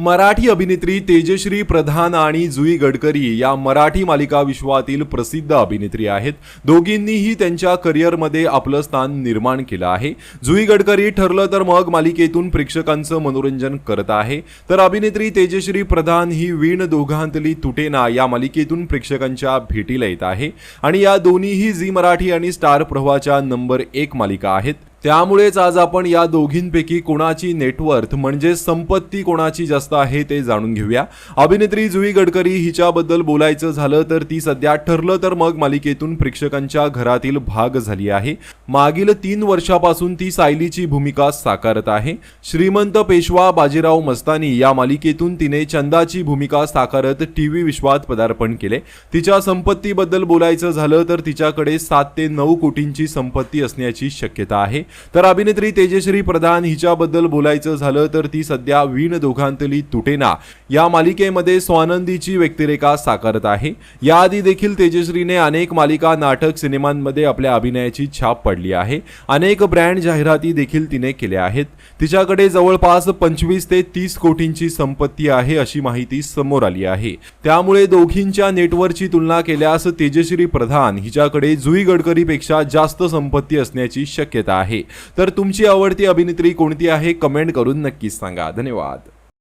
मराठी अभिनेत्री तेजश्री प्रधान आणि जुई गडकरी या मराठी मालिका विश्वातील प्रसिद्ध अभिनेत्री आहेत. दोघींनीही त्यांच्या करिअरमध्ये आपलं स्थान निर्माण केलं आहे. जुई गडकरी ठरलं तर मग मालिकेतून प्रेक्षकांचं मनोरंजन करत आहे. तर अभिनेत्री तेजश्री प्रधान ही वीण दोघांतली तुटेना या मालिकेतून प्रेक्षकांच्या भेटीला येत आहे. आणि या दोन्हीही झी मराठी आणि स्टार प्रवाहाच्या नंबर एक मालिका आहेत. त्यामुळेच आज आपण या दोघींपैकी कोणाची नेटवर्थ म्हणजे संपत्ती कोणाची जास्त आहे ते जाणून घेऊया. अभिनेत्री जुई गडकरी हिच्याबद्दल बोलायचं झालं तर ती सध्या ठरलं तर मग मालिकेतून प्रेक्षकांच्या घरातील भाग झाली आहे. मागील तीन वर्षापासून ती सायलीची भूमिका साकारत आहे. श्रीमंत पेशवा बाजीराव मस्तानी या मालिकेतून तिने चंदाची भूमिका साकारत टी व्ही विश्वात पदार्पण केले. तिच्या संपत्तीबद्दल बोलायचं झालं तर तिच्याकडे सात ते नऊ कोटींची संपत्ती असण्याची शक्यता आहे. तर अभिनेत्री तेजश्री प्रधान हिच्याबद्दल बोलायचं झालं तर ती सध्या वीण दोघांतली तुटेना. या मालिकेमध्ये स्वानंदीची व्यक्तिरेखा साकारत आहे. याआधी देखील तेजश्रीने अनेक मालिका नाटक सिनेमांमध्ये आपल्या अभिनयाची छाप पडली आहे. अनेक ब्रँड जाहिराती देखील तिने केल्या आहेत. तिच्याकडे जवळपास पंचवीस ते तीस कोटींची संपत्ती आहे अशी माहिती समोर आली आहे. त्यामुळे दोघींच्या नेटवर्कची तुलना केल्यास तेजश्री प्रधान हिच्याकडे जुई गडकरीपेक्षा जास्त संपत्ती असण्याची शक्यता आहे. आहे तर तुमची आवडती अभिनेत्री कोणती आहे? कमेंट करून नक्कीच सांगा. धन्यवाद.